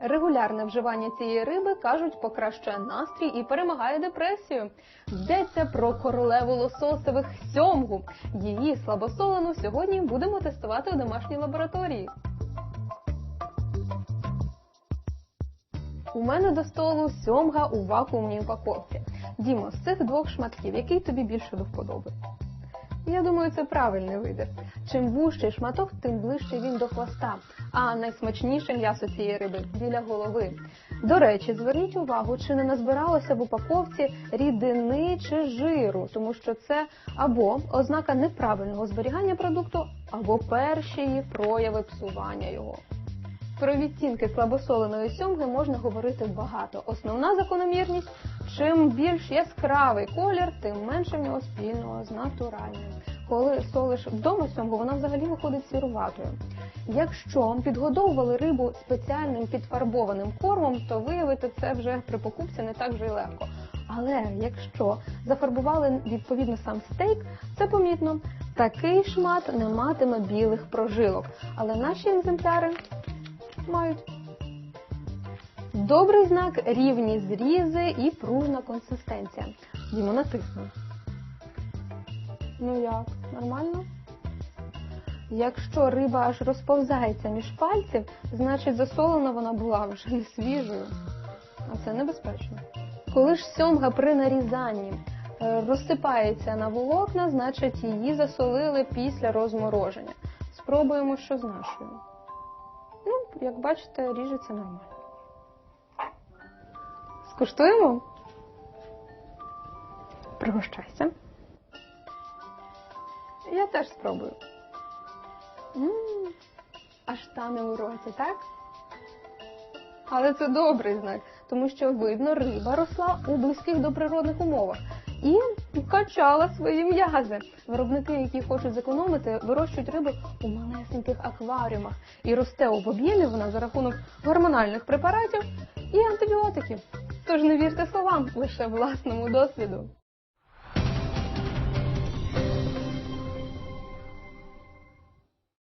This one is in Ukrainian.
Регулярне вживання цієї риби кажуть покращує настрій і перемагає депресію. Йдеться про королеву лососевих сьомгу. Її слабосолену сьогодні будемо тестувати у домашній лабораторії. У мене до столу сьомга у вакуумній упаковці. Дімо, з цих двох шматків, який тобі більше до вподоби? Я думаю, це правильний вибір. Чим вужчий шматок, тим ближче він до хвоста. А найсмачніше м'ясо цієї риби біля голови. До речі, зверніть увагу, чи не назбиралося в упаковці рідини чи жиру, тому що це або ознака неправильного зберігання продукту, або перші прояви псування його. Про відтінки слабосоленої сьомги можна говорити багато. Основна закономірність чим більш яскравий колір, тим менше в нього спільного з натуральним. Коли солиш вдома сьомгу, вона взагалі виходить сіруватою. Якщо підгодовували рибу спеціальним підфарбованим кормом, то виявити це вже при покупці не так вже й легко. Але якщо зафарбували відповідно сам стейк, це помітно. Такий шмат не матиме білих прожилок, але наші екземпляри мають. Добрий знак рівні зрізи і пружна консистенція. Дімо натисну. Ну як, нормально? Якщо риба аж розповзається між пальців, значить засолена вона була вже не свіжою. А це небезпечно. Коли ж сьомга при нарізанні е, розсипається на волокна, значить її засолили після розмороження. Спробуємо, що з нашою. Ну, як бачите, ріжеться нормально. Скуштуємо? Пригощайся. Я теж спробую. м аж тане у роті, так? Але це добрий знак, тому що видно, риба росла у близьких до природних умовах і качала свої м'язи. Виробники, які хочуть зекономити, вирощують рибу у малесеньких акваріумах і росте у об'ємі вона за рахунок гормональних препаратів і антибіотиків. Тож не вірте словам, лише власному досвіду.